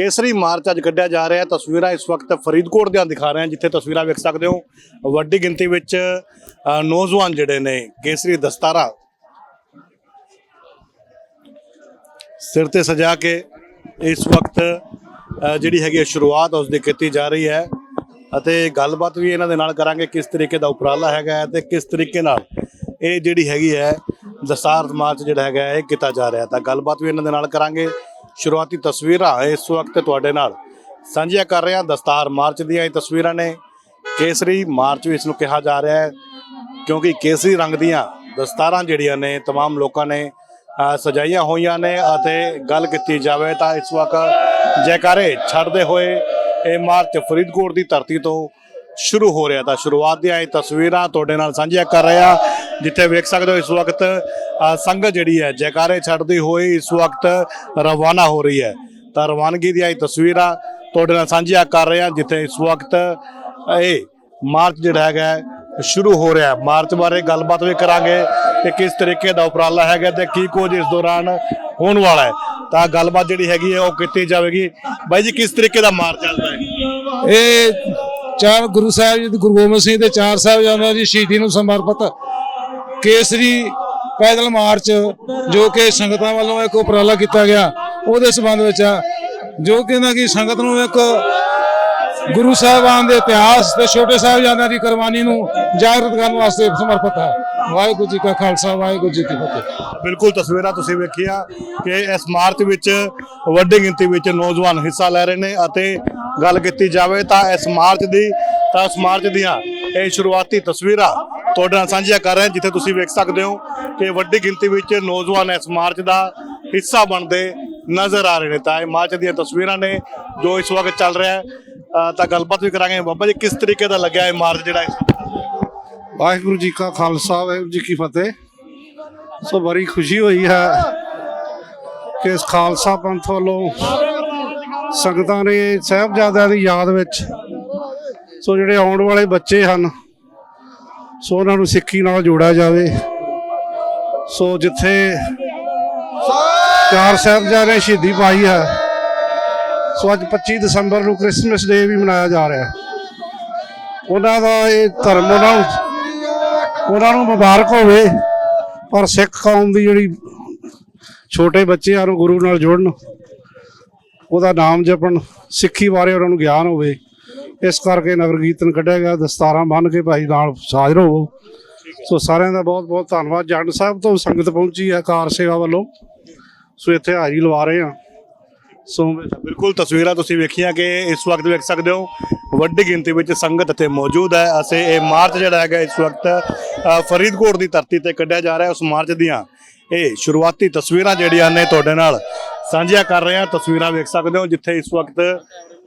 ਕੇਸਰੀ March ਅੱਜ ਕੱਢਿਆ ਜਾ ਰਿਹਾ ਤਸਵੀਰਾਂ ਇਸ ਵਕਤ ਫਰੀਦਕੋਟ ਦੀਆਂ ਦਿਖਾ ਰਹੇ ਹਾਂ, ਜਿੱਥੇ ਤਸਵੀਰਾਂ ਵੇਖ ਸਕਦੇ ਹੋ। ਵੱਡੀ ਗਿਣਤੀ ਵਿੱਚ ਨੌਜਵਾਨ ਜਿਹੜੇ ਨੇ, ਕੇਸਰੀ ਦਸਤਾਰਾ ਸਿਰ ਤੇ ਸਜਾ ਕੇ ਇਸ ਵਕਤ ਜਿਹੜੀ ਹੈਗੀ ਹੈ ਸ਼ੁਰੂਆਤ ਉਸ ਦੀ ਕੀਤੀ ਜਾ ਰਹੀ ਹੈ। ਅਤੇ ਗੱਲਬਾਤ ਵੀ ਇਹਨਾਂ ਦੇ ਨਾਲ ਕਰਾਂਗੇ ਕਿਸ ਤਰੀਕੇ ਦਾ ਉਪਰਾਲਾ ਹੈਗਾ ਹੈ ਤੇ ਕਿਸ ਤਰੀਕੇ ਨਾਲ ਇਹ ਜਿਹੜੀ ਹੈਗੀ ਹੈ ਦਸਤਾਰ ਮਾਰਚ ਜਿਹੜਾ ਹੈਗਾ ਇਹ ਕੀਤਾ ਜਾ ਰਿਹਾ ਤਾਂ ਗੱਲਬਾਤ ਵੀ ਇਹਨਾਂ ਦੇ ਨਾਲ ਕਰਾਂਗੇ। ਸ਼ੁਰੂਆਤੀ ਤਸਵੀਰਾਂ ਇਸ ਵਕਤ ਤੁਹਾਡੇ ਨਾਲ ਸਾਂਝੀਆਂ ਕਰ ਰਹੇ ਹਾਂ ਦਸਤਾਰ ਮਾਰਚ ਦੀਆਂ ਇਹ ਤਸਵੀਰਾਂ ਨੇ ਕੇਸਰੀ ਮਾਰਚ ਵੀ ਇਸ ਨੂੰ ਕਿਹਾ ਜਾ ਰਿਹਾ ਹੈ ਕਿਉਂਕਿ ਕੇਸਰੀ ਰੰਗ ਦੀਆਂ ਦਸਤਾਰਾਂ ਜਿਹੜੀਆਂ ਨੇ तमाम ਲੋਕਾਂ ਨੇ ਅ, ਸਜਾਈਆਂ ਹੋਈਆਂ ਨੇ ਅਤੇ ਗੱਲ ਕੀਤੀ ਜਾਵੇ ਤਾਂ ਇਸ ਵਕਤ ਜੈਕਾਰੇ ਛੱਡਦੇ ਹੋਏ ਇਹ ਮਾਰਚ ਫਰੀਦਕੋਟ ਦੀ ਧਰਤੀ ਤੋਂ ਸ਼ੁਰੂ ਹੋ ਰਿਹਾ ਤਾਂ ਸ਼ੁਰੂਆਤ ਦੀਆਂ ਇਹ ਤਸਵੀਰਾਂ ਤੁਹਾਡੇ ਨਾਲ ਸਾਂਝੀਆਂ ਕਰ ਰਹੇ ਹਾਂ ਜਿੱਥੇ ਵੇਖ ਸਕਦੇ ਹੋ ਇਸ ਵਕਤ ਅ, ਸੰਗਤ ਜਿਹੜੀ ਹੈ, ਜੈਕਾਰੇ ਛੱਡਦੀ ਹੋਈ ਇਸ ਵਕਤ ਰਵਾਨਾ ਹੋ ਰਹੀ ਹੈ। ਤਾਂ ਰਵਾਨਗੀ ਦੀਆਂ ਇਹ ਤਸਵੀਰਾਂ ਤੁਹਾਡੇ ਨਾਲ ਸਾਂਝੀਆਂ ਕਰ ਰਹੇ ਹਾਂ, ਜਿੱਥੇ ਇਸ ਵਕਤ ਇਹ ਮਾਰਚ ਜਿਹੜਾ ਹੈਗਾ ਸ਼ੁਰੂ ਹੋ ਰਿਹਾ ਮਾਰਚ ਬਾਰੇ ਗੱਲਬਾਤ ਵੀ ਕਰਾਂਗੇ ਕਿ ਕਿਸ ਤਰੀਕੇ ਦਾ ਉਪਰਾਲਾ ਹੈਗਾ ਤੇ ਕੀ ਕੁਝ ਇਸ ਦੌਰਾਨ ਹੋਣ ਵਾਲਾ ਹੈ। ਤਾਂ ਗੱਲਬਾਤ ਜਿਹੜੀ ਹੈਗੀ ਹੈ, ਉਹ ਕੀਤੀ ਜਾਵੇਗੀ। ਬਾਈ ਜੀ, ਕਿਸ ਤਰੀਕੇ ਦਾ ਮਾਰਚ ਚੱਲਦਾ ਹੈ? ਇਹ ਚਾਰ ਗੁਰੂ ਸਾਹਿਬ ਜੀ, ਗੁਰੂ ਗੋਬਿੰਦ ਸਿੰਘ ਦੇ ਚਾਰ ਸਾਹਿਬਜ਼ਾਦਿਆਂ ਦੀ ਸ਼ਹੀਦੀ ਨੂੰ ਸਮਰਪਿਤ ਕੇਸਰੀ ਪੈਦਲ ਮਾਰਚ ਜੋ ਕਿ ਸੰਗਤਾਂ ਵੱਲੋਂ ਇੱਕ ਉਪਰਾਲਾ ਕੀਤਾ ਗਿਆ, ਉਹਦੇ ਸੰਬੰਧ ਵਿੱਚ ਆ, ਜੋ ਕਿ ਇਹਨਾਂ ਕੀ ਸੰਗਤ ਨੂੰ ਇੱਕ ਗੁਰੂ ਸਾਹਿਬਾਨ ਦੇ ਇਤਿਹਾਸ ਤੇ ਛੋਟੇ ਸਾਹਿਬਜ਼ਾਦਿਆਂ ਦੀ ਕੁਰਬਾਨੀ ਨੂੰ ਜਾਗਰਤ ਕਰਨ ਵਾਸਤੇ ਸਮਰਪਿਤ ਹੈ ਵਾਹਿਗੁਰੂ ਜੀ ਕਾ ਖਾਲਸਾ, ਵਾਹਿਗੁਰੂ ਜੀ ਕੀ ਫਤਿਹ। ਬਿਲਕੁਲ ਤਸਵੀਰਾਂ ਤੁਸੀਂ ਵੇਖੀਆਂ ਕਿ ਇਸ ਮਾਰਚ ਵਿੱਚ ਵੱਡੀ ਗਿਣਤੀ ਵਿੱਚ ਨੌਜਵਾਨ ਹਿੱਸਾ ਲੈ ਰਹੇ ਨੇ ਅਤੇ ਗੱਲ ਕੀਤੀ ਜਾਵੇ ਤਾਂ ਇਸ ਮਾਰਚ ਦੀ, ਤਾਂ ਇਸ ਮਾਰਚ ਦੀਆਂ ਇਹ ਸ਼ੁਰੂਆਤੀ ਤਸਵੀਰਾਂ ਤੁਹਾਡੇ ਨਾਲ ਸਾਂਝੀਆਂ ਕਰ ਰਹੇ ਹਾਂ, ਜਿੱਥੇ ਤੁਸੀਂ ਵੇਖ ਸਕਦੇ ਹੋ ਕਿ ਵੱਡੀ ਗਿਣਤੀ ਵਿੱਚ ਨੌਜਵਾਨ ਇਸ ਮਾਰਚ ਦਾ ਹਿੱਸਾ ਬਣਦੇ ਨਜ਼ਰ ਆ ਰਹੇ ਨੇ। ਤਾਂ ਇਹ ਮਾਰਚ ਦੀਆਂ ਤਸਵੀਰਾਂ ਨੇ ਜੋ ਇਸ ਵਕਤ ਚੱਲ ਰਿਹਾ ਹੈ। ਤਾਂ ਗੱਲਬਾਤ ਵੀ ਕਰਾਂਗੇ। ਬਾਬਾ ਜੀ, ਕਿਸ ਤਰੀਕੇ ਦਾ ਲੱਗਿਆ ਇਹ ਮਾਰਚ ਜਿਹੜਾ ਇਸ ਵਾਹਿਗੁਰੂ ਜੀ ਕਾ ਖਾਲਸਾ, ਵਾਹਿਗੁਰੂ ਜੀ ਕੀ ਫਤਿਹ। ਸੋ ਬੜੀ ਖੁਸ਼ੀ ਹੋਈ ਹੈ ਕਿ ਇਸ ਖਾਲਸਾ ਪੰਥ ਵੱਲੋਂ ਸੰਗਤਾਂ ਨੇ ਸਾਹਿਬਜ਼ਾਦਿਆਂ ਦੀ ਯਾਦ ਵਿੱਚ ਸੋ ਜਿਹੜੇ ਆਉਣ ਵਾਲੇ ਬੱਚੇ ਹਨ ਸੋ ਉਹਨਾਂ ਨੂੰ ਸਿੱਖੀ ਨਾਲ ਜੋੜਿਆ ਜਾਵੇ। ਸੋ ਜਿੱਥੇ ਚਾਰ ਸਾਹਿਬਜ਼ਾਦੇ ਨੇ ਸ਼ਹੀਦੀ ਪਾਈ ਹੈ, ਸੋ ਅੱਜ 25 ਦਸੰਬਰ ਨੂੰ ਕ੍ਰਿਸਮਸ ਡੇ ਵੀ ਮਨਾਇਆ ਜਾ ਰਿਹਾ ਹੈ। ਉਹਨਾਂ ਦਾ ਇਹ ਧਰਮ ਉਹਨਾਂ ਨੂੰ ਉਹਨਾਂ ਨੂੰ ਮੁਬਾਰਕ ਹੋਵੇ, ਪਰ ਸਿੱਖ ਕੌਮ ਦੀ ਜਿਹੜੀ ਛੋਟੇ ਬੱਚਿਆਂ ਨੂੰ ਗੁਰੂ ਨਾਲ ਜੋੜਨ, ਉਹਦਾ ਨਾਮ ਜਪਣ, ਸਿੱਖੀ ਬਾਰੇ ਉਹਨਾਂ ਨੂੰ ਗਿਆਨ ਹੋਵੇ। ਇਸ ਕਰਕੇ ਨਗਰ ਕੀਰਤਨ ਕੱਢਿਆ ਗਿਆ, ਦਸਤਾਰਾਂ ਬੰਨ੍ਹ ਕੇ ਭਾਈ ਨਾਲ ਹਾਜ਼ਰ ਹੋਵੋ। ਸੋ ਸਾਰਿਆਂ ਦਾ ਬਹੁਤ ਬਹੁਤ ਧੰਨਵਾਦ। ਜੰਡ ਸਾਹਿਬ ਤੋਂ ਸੰਗਤ ਪਹੁੰਚੀ ਹੈ ਕਾਰ ਸੇਵਾ ਵੱਲੋਂ। ਸੋ ਇੱਥੇ ਹਾਜ਼ਰੀ ਲਵਾ ਰਹੇ ਹਾਂ। ਸੋ ਬਿਲਕੁਲ ਤਸਵੀਰਾਂ ਤੁਸੀਂ ਵੇਖੀਆਂ ਕਿ ਇਸ ਵਕਤ ਵੇਖ ਸਕਦੇ ਹੋ, ਵੱਡੀ ਗਿਣਤੀ ਵਿੱਚ ਸੰਗਤ ਇੱਥੇ ਮੌਜੂਦ ਹੈ। ਅਸੀਂ ਇਹ ਮਾਰਚ ਜਿਹੜਾ ਹੈਗਾ, ਇਸ ਵਕਤ ਫਰੀਦਕੋਟ ਦੀ ਧਰਤੀ ਤੇ ਕੱਢਿਆ ਜਾ ਰਿਹਾ ਉਸ ਮਾਰਚ ਦੀਆਂ ਇਹ ਸ਼ੁਰੂਆਤੀ ਤਸਵੀਰਾਂ ਜਿਹੜੀਆਂ ਨੇ ਤੁਹਾਡੇ ਨਾਲ ਸਾਂਝੀਆਂ ਕਰ ਰਹੇ ਹਾਂ। ਤਸਵੀਰਾਂ ਵੇਖ ਸਕਦੇ ਹੋ, ਜਿੱਥੇ ਇਸ ਵਕਤ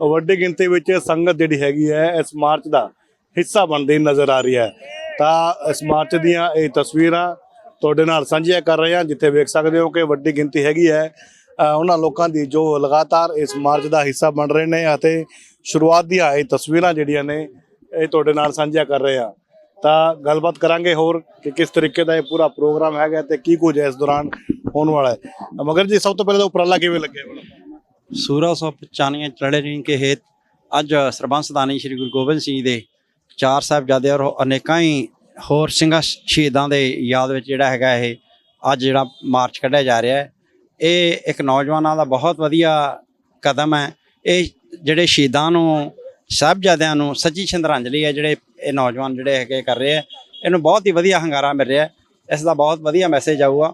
ਵੱਡੀ ਗਿਣਤੀ ਵਿੱਚ ਸੰਗਤ ਜਿਹੜੀ ਹੈਗੀ ਹੈ, ਇਸ ਮਾਰਚ ਦਾ ਹਿੱਸਾ ਬਣਦੀ ਨਜ਼ਰ ਆ ਰਹੀ ਹੈ। ਤਾਂ ਇਸ ਮਾਰਚ ਦੀਆਂ ਇਹ ਤਸਵੀਰਾਂ ਤੁਹਾਡੇ ਨਾਲ ਸਾਂਝੀਆਂ ਕਰ ਰਹੇ ਹਾਂ, ਜਿੱਥੇ ਵੇਖ ਸਕਦੇ ਹੋ ਕਿ ਵੱਡੀ ਗਿਣਤੀ ਹੈਗੀ ਹੈ। ਉਹਨਾਂ ਲੋਕਾਂ ਦੀ ਜੋ ਲਗਾਤਾਰ ਇਸ ਮਾਰਚ ਦਾ ਹਿੱਸਾ ਬਣ ਰਹੇ ਨੇ ਅਤੇ ਸ਼ੁਰੂਆਤ ਦੀਆਂ ਇਹ ਤਸਵੀਰਾਂ ਜਿਹੜੀਆਂ ਨੇ, ਇਹ ਤੁਹਾਡੇ ਨਾਲ ਸਾਂਝੀਆਂ ਕਰ ਰਹੇ ਹਾਂ। ਤਾਂ ਗੱਲਬਾਤ ਕਰਾਂਗੇ ਹੋਰ ਕਿ ਕਿਸ ਤਰੀਕੇ ਦਾ ਇਹ ਪੂਰਾ ਪ੍ਰੋਗਰਾਮ ਹੈਗਾ ਤੇ ਕੀ ਕੁਝ ਇਸ ਦੌਰਾਨ ਹੋਣ ਵਾਲਾ ਹੈ। ਮਗਰ ਜੀ, ਸਭ ਤੋਂ ਪਹਿਲਾਂ ਤਾਂ ਉਪਰਾਲਾ ਕਿਵੇਂ ਲੱਗਿਆ? ਸੂਰਾ ਸੌ ਪਚਾਨੀਆਂ ਚੜੇ ਰਿੰਗ ਕੇ ਹੇਤ ਅੱਜ ਸਰਬੰਸ ਦਾਨੀ ਸ੍ਰੀ ਗੁਰੂ ਗੋਬਿੰਦ ਸਿੰਘ ਦੇ ਚਾਰ ਸਾਹਿਬਜ਼ਾਦੇ ਔਰ ਅਨੇਕਾਂ ਹੀ ਹੋਰ ਸਿੰਘਾਂ ਸ਼ਹੀਦਾਂ ਦੇ ਯਾਦ ਵਿੱਚ ਜਿਹੜਾ ਹੈਗਾ ਇਹ ਅੱਜ ਜਿਹੜਾ ਮਾਰਚ ਕੱਢਿਆ ਜਾ ਰਿਹਾ ਹੈ। ਇਹ ਇੱਕ ਨੌਜਵਾਨਾਂ ਦਾ ਬਹੁਤ ਵਧੀਆ ਕਦਮ ਹੈ। ਇਹ ਜਿਹੜੇ ਸ਼ਹੀਦਾਂ ਨੂੰ, ਸਾਹਿਬਜ਼ਾਦਿਆਂ ਨੂੰ ਸੱਚੀ ਸ਼ਰਧਾਂਜਲੀ ਹੈ ਜਿਹੜੇ ਇਹ ਨੌਜਵਾਨ ਜਿਹੜੇ ਹੈਗੇ ਕਰ ਰਹੇ ਆ ਇਹਨੂੰ ਬਹੁਤ ਹੀ ਵਧੀਆ ਹੰਗਾਰਾ ਮਿਲ ਰਿਹਾ ਇਸ ਦਾ ਬਹੁਤ ਵਧੀਆ ਮੈਸੇਜ ਆਊਗਾ।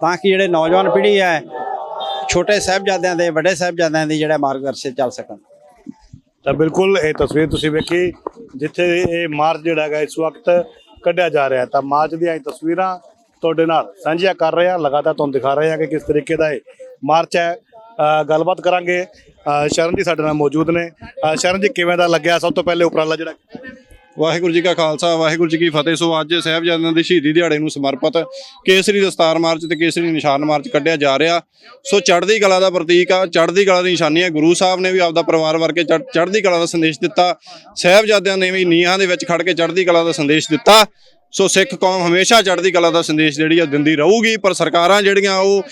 ਤਾਂ ਕਿ ਜਿਹੜੇ ਨੌਜਵਾਨ ਪੀੜ੍ਹੀ ਹੈ ਛੋਟੇ ਸਾਹਿਬਜ਼ਾਦਿਆਂ ਦੇ, ਵੱਡੇ ਸਾਹਿਬਜ਼ਾਦਿਆਂ ਦੀ ਜਿਹੜਾ ਮਾਰਗਦਰਸ਼ਨ ਚੱਲ ਸਕਣ। ਤਾਂ ਬਿਲਕੁਲ ਇਹ ਤਸਵੀਰ ਤੁਸੀਂ ਵੇਖੀ, ਜਿੱਥੇ ਇਹ ਮਾਰਚ ਜਿਹੜਾ ਹੈਗਾ, ਇਸ ਵਕਤ ਕੱਢਿਆ ਜਾ ਰਿਹਾ ਤਾਂ ਮਾਰਚ ਦੀਆਂ ਇਹ ਤਸਵੀਰਾਂ ਤੁਹਾਡੇ ਨਾਲ ਸਾਂਝੀਆਂ ਕਰ ਰਹੇ ਹਾਂ। ਲਗਾਤਾਰ ਤੁਹਾਨੂੰ ਦਿਖਾ ਰਹੇ ਹਾਂ ਕਿ ਕਿਸ ਤਰੀਕੇ ਦਾ ਇਹ ਮਾਰਚ ਹੈ। ਗੱਲਬਾਤ ਕਰਾਂਗੇ। ਸ਼ਰਨ ਜੀ ਸਾਡੇ ਨਾਲ ਮੌਜੂਦ ਨੇ। ਸ਼ਰਨ ਜੀ, ਕਿਵੇਂ ਦਾ ਲੱਗਿਆ? ਸਭ ਤੋਂ ਪਹਿਲੇ ਉਪਰਾਲਾ ਜਿਹੜਾ ਵਾਹਿਗੁਰੂ ਜੀ ਕਾ ਖਾਲਸਾ, ਵਾਹਿਗੁਰੂ ਜੀ ਕੀ ਫਤਿਹ। ਸੋ ਅੱਜ ਸਾਹਿਬਜ਼ਾਦਿਆਂ ਦੀ ਸ਼ਹੀਦੀ ਦਿਹਾੜੇ ਨੂੰ ਸਮਰਪਿਤ ਕੇਸਰੀ ਦਸਤਾਰ ਮਾਰਚ ਤੇ ਕੇਸਰੀ ਨਿਸ਼ਾਨ ਮਾਰਚ ਕੱਢਿਆ ਜਾ ਰਿਹਾ। ਸੋ ਚੜ੍ਹਦੀ ਕਲਾ ਦਾ ਪ੍ਰਤੀਕ ਆ, ਚੜ੍ਹਦੀ ਕਲਾ ਦੀ ਨਿਸ਼ਾਨੀ ਹੈ ਗੁਰੂ ਸਾਹਿਬ ਨੇ ਵੀ ਆਪਦਾ ਪਰਿਵਾਰ ਵਰਗੇ ਚੜ੍ਹ- ਚੜ੍ਹਦੀ ਕਲਾ ਦਾ ਸੰਦੇਸ਼ ਦਿੱਤਾ। ਸਾਹਿਬਜ਼ਾਦਿਆਂ ਨੇ ਵੀ ਨੀਹਾਂ ਦੇ ਵਿੱਚ ਖੜ ਕੇ ਚੜ੍ਹਦੀ ਕਲਾ ਦਾ ਸੰਦੇਸ਼ ਦਿੱਤਾ। ਸੋ ਸਿੱਖ ਕੌਮ ਹਮੇਸ਼ਾ ਚੜ੍ਹਦੀ ਕਲਾ ਦਾ ਸੰਦੇਸ਼ ਜਿਹੜੀ ਆ ਦਿੰਦੀ ਰਹੂਗੀ, ਪਰ ਸਰਕਾਰਾਂ ਜਿਹੜੀਆਂ ਉਹ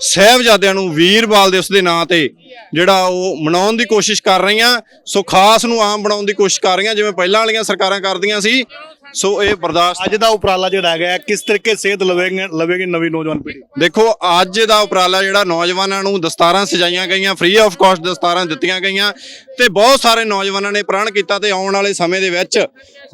ਸਹਿਬਜ਼ਾਦਿਆਂ ਨੂੰ ਵੀਰਬਾਲ ਦਿਵਸ ਦੇ ਨਾਂ ਤੇ ਜਿਹੜਾ ਉਹ ਮਨਾਉਣ ਦੀ ਕੋਸ਼ਿਸ਼ ਕਰ ਰਹੀਆਂ। ਸੋ ਖਾਸ ਨੂੰ ਆਮ ਬਣਾਉਣ ਦੀ ਕੋਸ਼ਿਸ਼ ਕਰ ਰਹੀਆਂ, ਜਿਵੇਂ ਪਹਿਲਾਂ ਵਾਲੀਆਂ ਸਰਕਾਰਾਂ ਕਰਦੀਆਂ ਸੀ। ਸੋ ਇਹ ਬਰਦਾਸ਼ਤ ਅੱਜ ਦਾ ਉਪਰਾਲਾ ਜਿਹੜਾ ਹੈਗਾ ਕਿਸ ਤਰੀਕੇ ਸੇਧ ਲਵੇਗੇ ਲਵੇਗੀ ਨਵੀਂ ਨੌਜਵਾਨ ਪੀੜ੍ਹੀ? ਦੇਖੋ ਅੱਜ ਦਾ ਉਪਰਾਲਾ ਜਿਹੜਾ ਨੌਜਵਾਨਾਂ ਨੂੰ ਦਸਤਾਰਾਂ ਸਜਾਈਆਂ ਗਈਆਂ ਫ੍ਰੀ ਆਫ ਕਾਸਟ ਦਸਤਾਰਾਂ ਦਿੱਤੀਆਂ ਗਈਆਂ ਤੇ ਬਹੁਤ ਸਾਰੇ ਨੌਜਵਾਨਾਂ ਨੇ ਪ੍ਰਣ ਕੀਤਾ ਤੇ ਆਉਣ ਵਾਲੇ ਸਮੇਂ ਦੇ ਵਿੱਚ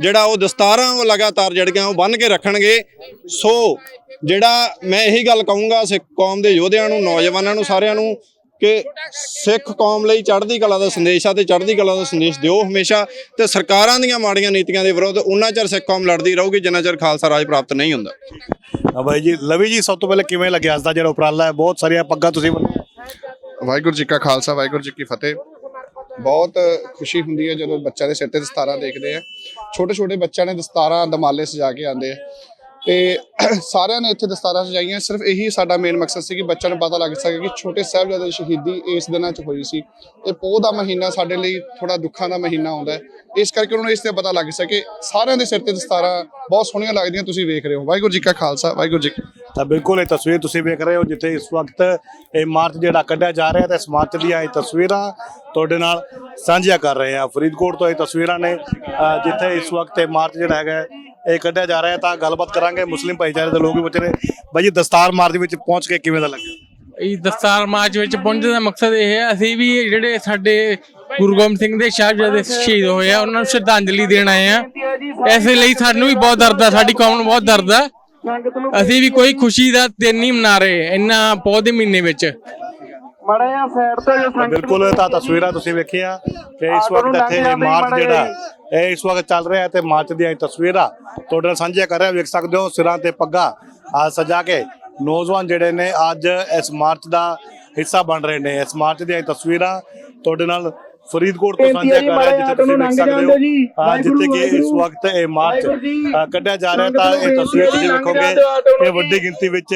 ਜਿਹੜਾ ਉਹ ਦਸਤਾਰਾਂ ਉਹ ਲਗਾਤਾਰ ਜਿਹੜੀਆਂ ਉਹ ਬੰਨ ਕੇ ਰੱਖਣਗੇ। ਸੋ ਜਿਹੜਾ ਮੈਂ ਇਹੀ ਗੱਲ ਕਹੂੰਗਾ ਸਿੱਖ ਕੌਮ ਦੇ ਯੋਧਿਆਂ ਨੂੰ ਨੌਜਵਾਨਾਂ ਨੂੰ ਸਾਰਿਆਂ ਨੂੰ ਕਿ ਸਿੱਖ ਕੌਮ ਲਈ ਚੜ੍ਹਦੀ ਕਲਾ ਦਾ ਸੰਦੇਸ਼ ਆ ਤੇ ਚੜ੍ਹਦੀ ਕਲਾ ਦਾ ਸੰਦੇਸ਼ ਦਿਓ ਹਮੇਸ਼ਾ ਤੇ ਸਰਕਾਰਾਂ ਦੀਆਂ ਮਾੜੀਆਂ ਨੀਤੀਆਂ ਦੇ ਵਿਰੁੱਧ ਉਹਨਾਂ ਚਿਰ ਸਿੱਖ ਕੌਮ ਲੜਦੀ ਰਹੂਗੀ ਜਿੰਨਾ ਚਿਰ ਖਾਲਸਾ ਰਾਜ ਪ੍ਰਾਪਤ ਨਹੀਂ ਹੁੰਦਾ। ਹਾਂ ਬਾਈ ਜੀ ਲਵੀ ਜੀ ਸਭ ਤੋਂ ਪਹਿਲੇ ਕਿਵੇਂ ਲੱਗਿਆ ਅੱਜ ਦਾ ਜਿਹੜਾ ਉਪਰਾਲਾ ਹੈ? ਬਹੁਤ ਸਾਰੀਆਂ ਪੱਗਾਂ ਤੁਸੀਂ ਬੰਨ੍ਹੀਆਂ। ਵਾਹਿਗੁਰੂ ਜੀ ਕਾ ਖਾਲਸਾ ਵਾਹਿਗੁਰੂ ਜੀ ਕੀ ਫਤਿਹ। ਬਹੁਤ ਖੁਸ਼ੀ ਹੁੰਦੀ ਹੈ ਜਦੋਂ ਬੱਚਿਆਂ ਦੇ ਸਿਰ ਤੇ ਦਸਤਾਰਾਂ ਦੇਖਦੇ ਆ। ਛੋਟੇ ਛੋਟੇ ਬੱਚਿਆਂ ਨੇ ਦਸਤਾਰਾਂ ਦਮਾਲੇ ਸਜਾ ਕੇ ਆਉਂਦੇ ਆ। ਤੇ ਸਾਰਿਆਂ ਨੇ ਇੱਥੇ ਦਸਤਾਰਾਂ ਸਜਾਈਆਂ। ਸਿਰਫ ਇਹੀ ਸਾਡਾ ਮੇਨ ਮਕਸਦ ਸੀ ਕਿ ਬੱਚਿਆਂ ਨੂੰ ਪਤਾ ਲੱਗ ਸਕੇ ਕਿ ਛੋਟੇ ਸਾਹਿਬਜ਼ਾਦੇ ਦੀ ਸ਼ਹੀਦੀ ਇਸ ਦਿਨਾਂ 'ਚ ਹੋਈ ਸੀ। ਇਹ ਪੋਹ ਦਾ ਮਹੀਨਾ ਸਾਡੇ ਲਈ ਥੋੜਾ ਦੁੱਖਾਂ ਦਾ ਮਹੀਨਾ ਆਉਂਦਾ ਹੈ। ਇਸ ਕਰਕੇ ਉਹਨਾਂ ਨੂੰ ਇਸ ਤੇ ਪਤਾ ਲੱਗ ਸਕੇ। ਸਾਰਿਆਂ ਦੇ ਸਿਰ ਤੇ ਦਸਤਾਰਾਂ ਬਹੁਤ ਸੋਹਣੀਆਂ ਲੱਗਦੀਆਂ ਤੁਸੀਂ ਵੇਖ ਰਹੇ ਹੋ। ਵਾਹਿਗੁਰੂ ਜੀ ਕਾ ਖਾਲਸਾ ਵਾਹਿਗੁਰੂ ਜੀ ਤਾਂ ਬਿਲਕੁਲ ਇਹ ਤਸਵੀਰ ਤੁਸੀਂ ਵੇਖ ਰਹੇ ਹੋ ਜਿੱਥੇ ਇਸ ਵਕਤ ਇਹ ਮਾਰਚ ਜਿਹੜਾ ਕੱਢਿਆ ਜਾ ਰਿਹਾ ਤੇ ਇਸ ਮਾਰਚ ਦੀਆਂ ਇਹ ਤਸਵੀਰਾਂ ਤੁਹਾਡੇ ਨਾਲ ਸਾਂਝੀਆਂ ਕਰ ਰਹੇ ਹਾਂ। ਫਰੀਦਕੋਟ ਤੋਂ ਇਹ ਤਸਵੀਰਾਂ ਨੇ ਜਿੱਥੇ ਇਸ ਵਕਤ ਇਹ ਮਾਰਚ ਜਿਹੜਾ ਹੈਗਾ ਹੈ, ਇਹ ਕੱਢਿਆ ਜਾ ਰਿਹਾ ਹੈ ਤਾਂ ਗੱਲਬਾਤ ਕਰਾਂਗੇ ਮੁਸਲਿਮ ਭਾਈਚਾਰੇ ਦੇ ਲੋਕ ਵੀ ਬੱਚੇ ਨੇ। ਬਾਈ ਜੀ ਦਸਤਾਰ ਮਾਰਚ ਵਿੱਚ ਪਹੁੰਚ ਕੇ ਕਿਵੇਂ ਦਾ ਲੱਗਿਆ? ਇਹ ਦਸਤਾਰ ਮਾਰਚ ਵਿੱਚ ਪਹੁੰਚਣ ਦਾ ਮਕਸਦ ਇਹ ਹੈ ਅਸੀਂ ਵੀ ਜਿਹੜੇ ਸਾਡੇ ਗੁਰੂ ਗੋਬਿੰਦ ਸਿੰਘ ਦੇ ਸਾਹਿਬਜ਼ਾਦੇ ਸ਼ਹੀਦ ਹੋਏ ਆ ਉਹਨਾਂ ਨੂੰ ਸ਼ਰਧਾਂਜਲੀ ਦੇਣ ਆਏ ਆ। ਐਸੇ ਲਈ ਸਾਨੂੰ ਵੀ ਬਹੁਤ ਦਰਦ ਆ ਸਾਡੀ ਕੌਮ ਨੂੰ ਬਹੁਤ ਦਰਦ ਆ। ਅਸੀਂ ਵੀ ਕੋਈ ਖੁਸ਼ੀ ਦਾ ਦਿਨ ਨਹੀਂ ਮਨਾ ਰਹੇ ਇੰਨਾ ਪੌ ਦੇ ਮਹੀਨੇ ਵਿੱਚ। ਤਾਂ ਬਿਲਕੁਲ ਤਾਂ ਤਸਵੀਰਾਂ ਤੁਸੀਂ ਵੇਖੀਆਂ ਕਿ ਇਸ ਵਕਤ ਇੱਥੇ ਇਹ ਮਾਰਚ ਜਿਹੜਾ ਇਹ ਇਸ ਵਕਤ ਚੱਲ ਰਿਹਾ ਹੈ ਤੇ ਮਾਰਚ ਦੀਆਂ ਤਸਵੀਰਾਂ ਤੁਹਾਡੇ ਨਾਲ ਸਾਂਝੀਆਂ ਕਰ ਰਿਹਾ ਵੇਖ ਸਕਦੇ ਹੋ ਸਿਰਾਂ ਤੇ ਪੱਗਾਂ ਆ ਸਜਾ ਕੇ ਨੌਜਵਾਨ ਜਿਹੜੇ ਨੇ ਅੱਜ ਇਸ ਮਾਰਚ ਦਾ ਹਿੱਸਾ ਬਣ ਰਹੇ ਨੇ। ਇਸ ਮਾਰਚ ਦੀਆਂ ਤਸਵੀਰਾਂ ਤੁਹਾਡੇ ਨਾਲ ਫਰੀਦਕੋਟ ਤੋਂ ਸਾਂਝੀਆਂ ਕਰ ਰਿਹਾ ਜਿੱਥੇ ਤੁਸੀਂ ਵੇਖ ਸਕਦੇ ਹੋ। ਆ ਜਿੱਥੇ ਕਿ ਇਸ ਵਕਤ ਇਹ ਮਾਰਚ ਕੱਢਿਆ ਜਾ ਰਿਹਾ ਤਾਂ ਇਹ ਤਸਵੀਰ ਤੁਸੀਂ ਵੇਖੋਗੇ ਕਿ ਵੱਡੀ ਗਿਣਤੀ ਵਿੱਚ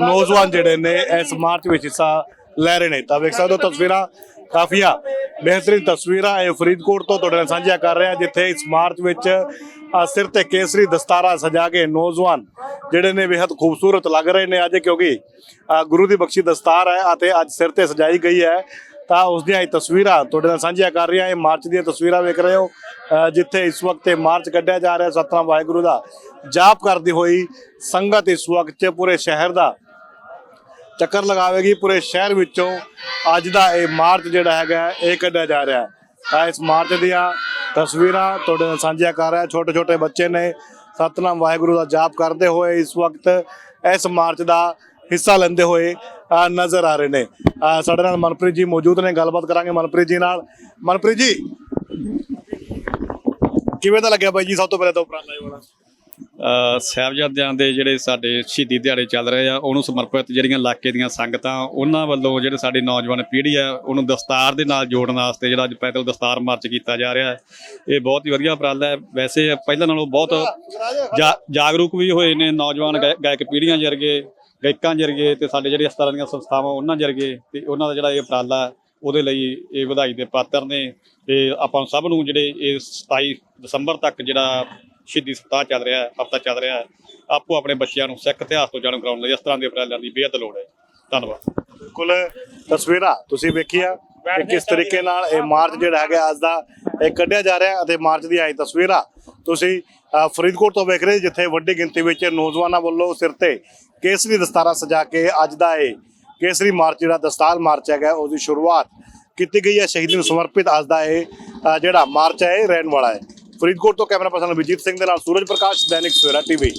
ਨੌਜਵਾਨ ਜਿਹੜੇ ਨੇ ਇਸ ਮਾਰਚ ਵਿੱਚ ਹਿੱਸਾ ਲੈ ਰਹੇ ਨੇ। ਤਾਂ ਵੇਖ ਸਕਦੇ ਹੋ ਤਸਵੀਰਾਂ ਕਾਫੀਆਂ ਬਿਹਤਰੀਨ ਤਸਵੀਰਾਂ ਇਹ ਫਰੀਦਕੋਟ ਤੋਂ ਤੁਹਾਡੇ ਨਾਲ ਸਾਂਝੀਆਂ ਕਰ ਰਿਹਾ ਜਿੱਥੇ ਇਸ ਮਾਰਚ ਵਿੱਚ ਸਿਰ ਤੇ ਕੇਸਰੀ ਦਸਤਾਰਾ ਸਜਾ ਕੇ ਨੌਜਵਾਨ ਜਿਹੜੇ ਨੇ ਬੇहद ਖੂਬਸੂਰਤ ਲੱਗ ਰਹੇ ਨੇ ਅੱਜ, ਕਿਉਂਕਿ ਗੁਰੂ ਦੀ ਬਖਸ਼ੀ ਦਸਤਾਰ ਹੈ ਅਤੇ ਅੱਜ ਸਿਰ ਤੇ ਸਜਾਈ ਗਈ ਹੈ। ਤਾਂ ਉਸ ਦੀਆਂ ਇਹ ਤਸਵੀਰਾਂ ਤੁਹਾਡੇ ਨਾਲ ਸਾਂਝੀਆਂ ਕਰ ਰਿਹਾ ਇਹ ਮਾਰਚ ਦੀਆਂ ਤਸਵੀਰਾਂ ਵੇਖ ਰਹੇ ਹੋ ਜਿੱਥੇ ਇਸ ਵਕਤ ਇਹ ਮਾਰਚ ਕੱਢਿਆ ਜਾ ਰਿਹਾ ਸਤਨਾਮ ਵਾਹਿਗੁਰੂ ਦਾ ਜਾਪ ਕਰਦੀ ਹੋਈ ਸੰਗਤ ਇਸ ਵਕਤ 'ਚ ਪੂਰੇ ਸ਼ਹਿਰ ਦਾ ਚੱਕਰ ਲਗਾਵੇਗੀ ਪੂਰੇ ਸ਼ਹਿਰ ਵਿੱਚੋਂ। ਅੱਜ ਦਾ ਇਹ ਮਾਰਚ ਜਿਹੜਾ ਹੈਗਾ, ਇਹ ਕੱਢਿਆ ਜਾ ਰਿਹਾ ਹੈ। ਤਾਂ ਇਸ ਮਾਰਚ ਦੀਆਂ ਤਸਵੀਰਾਂ ਤੁਹਾਡੇ ਨਾਲ ਸਾਂਝੀਆਂ ਕਰ ਰਿਹਾ। ਛੋਟੇ ਛੋਟੇ ਬੱਚੇ ਨੇ ਸਤਨਾਮ ਵਾਹਿਗੁਰੂ ਦਾ ਜਾਪ ਕਰਦੇ ਹੋਏ ਇਸ ਵਕਤ ਇਸ ਮਾਰਚ ਦਾ ਹਿੱਸਾ ਲੈਂਦੇ ਹੋਏ ਨਜ਼ਰ ਆ ਰਹੇ ਨੇ। ਸਾਡੇ ਨਾਲ ਮਨਪ੍ਰੀਤ ਜੀ ਮੌਜੂਦ ਨੇ। ਗੱਲਬਾਤ ਕਰਾਂਗੇ ਮਨਪ੍ਰੀਤ ਜੀ ਨਾਲ। ਮਨਪ੍ਰੀਤ ਜੀ, ਕਿਵੇਂ ਦਾ ਲੱਗਿਆ ਬਾਈ ਜੀ? ਸਭ ਤੋਂ ਪਹਿਲਾਂ ਤਾਂ ਉਪਰਾਲਾ ਵਾਲਾ ਸਾਹਿਬਜ਼ਾਦਿਆਂ ਦੇ ਜਿਹੜੇ ਸਾਡੇ ਸ਼ਹੀਦੀ ਦਿਹਾੜੇ ਚੱਲ ਰਹੇ ਆ, ਉਹਨੂੰ ਸਮਰਪਿਤ ਜਿਹੜੀਆਂ ਇਲਾਕੇ ਦੀਆਂ ਸੰਗਤਾਂ, ਉਹਨਾਂ ਵੱਲੋਂ ਜਿਹੜੇ ਸਾਡੇ ਨੌਜਵਾਨ ਪੀੜ੍ਹੀ ਆ, ਉਹਨੂੰ ਦਸਤਾਰ ਦੇ ਨਾਲ ਜੋੜਨ ਵਾਸਤੇ ਜਿਹੜਾ ਅੱਜ ਪੈਦਲ ਦਸਤਾਰ ਮਾਰਚ ਕੀਤਾ ਜਾ ਰਿਹਾ ਹੈ। ਇਹ ਬਹੁਤ ਹੀ ਵਧੀਆ ਉਪਰਾਲਾ ਹੈ। ਵੈਸੇ ਪਹਿਲਾਂ ਨਾਲੋਂ ਬਹੁਤ ਜਾ- ਜਾਗਰੂਕ ਵੀ ਹੋਏ ਨੇ ਨੌਜਵਾਨ ਗਾਇ- ਗਾਇਕ ਪੀੜ੍ਹੀਆਂ ਜਰਗੇ, ਗਾਇਕਾਂ ਜਰਗੇ ਤੇ ਸਾਡੇ ਜਿਹੜੇ ਇਸ ਤਰ੍ਹਾਂ ਦੀਆਂ ਸੰਸਥਾਵਾਂ ਉਹਨਾਂ ਜਰਗੇ ਤੇ ਉਹਨਾਂ ਦਾ ਜਿਹੜਾ ਇਹ ਉਪਰਾਲਾ ਉਹਦੇ ਲਈ ਇਹ ਵਧਾਈ ਦੇ ਪਾਤਰ ਨੇ ਤੇ ਆਪਾਂ ਸਭ ਨੂੰ ਜਿਹੜੇ ਇਹ 27 ਦਸੰਬਰ ਤੱਕ ਜਿਹੜਾ ਸ਼ਹੀਦੀ ਸਪਤਾਹ ਚੱਲ ਰਿਹਾ ਹੈ ਹਫਤਾ ਚੱਲ ਰਿਹਾ ਹੈ। ਆਪੋ ਆਪਣੇ ਬੱਚਿਆਂ ਨੂੰ ਸਿੱਖ ਇਤਿਹਾਸ ਤੋਂ ਜਾਣੂ ਕਰਾਉਣ ਲਈ ਇਸ ਤਰ੍ਹਾਂ ਦੇ ਉਪਰਾਲਿਆਂ ਦੀ ਬੇਹੱਦ ਲੋੜ ਹੈ। ਧੰਨਵਾਦ। ਬਿਲਕੁਲ ਤਸਵੀਰਾਂ ਤੁਸੀਂ ਵੇਖੀਆਂ ਕਿ ਕਿਸ ਤਰੀਕੇ ਨਾਲ ਇਹ ਮਾਰਚ ਜਿਹੜਾ ਹੈਗਾ ਅੱਜ ਦਾ ਇਹ ਕੱਢਿਆ ਜਾ ਰਿਹਾ ਅਤੇ ਮਾਰਚ ਦੀਆਂ ਇਹ ਤਸਵੀਰਾਂ ਤੁਸੀਂ ਫਰੀਦਕੋਟ ਤੋਂ ਵੇਖ ਰਹੇ ਜਿੱਥੇ ਵੱਡੀ ਗਿਣਤੀ ਵਿੱਚ ਨੌਜਵਾਨਾਂ ਵੱਲੋਂ ਸਿਰ ਤੇ ਕੇਸਰੀ ਦਸਤਾਰਾ ਸਜਾ ਕੇ ਅੱਜ ਦਾ ਇਹ ਕੇਸਰੀ ਮਾਰਚ ਜਿਹੜਾ ਦਸਤਾਰ ਮਾਰਚ ਹੈਗਾ ਉਸ ਦੀ ਸ਼ੁਰੂਆਤ ਕੀਤੀ ਗਈ ਹੈ। ਸ਼ਹੀਦ ਨੂੰ ਸਮਰਪਿਤ ਅੱਜ ਦਾ ਇਹ ਜਿਹੜਾ ਮਾਰਚ ਹੈ ਇਹ ਰਹਿਣ ਵਾਲਾ ਹੈ। ਫਰੀਦਕੋਟ ਤੋਂ ਕੈਮਰਾ ਪਰਸਨ ਵਿਜੀਤ ਸਿੰਘ ਦੇ ਨਾਲ ਸੂਰਜ ਪ੍ਰਕਾਸ਼ ਦੈਨਿਕ ਸਵੇਰਾ ਟੀਵੀ।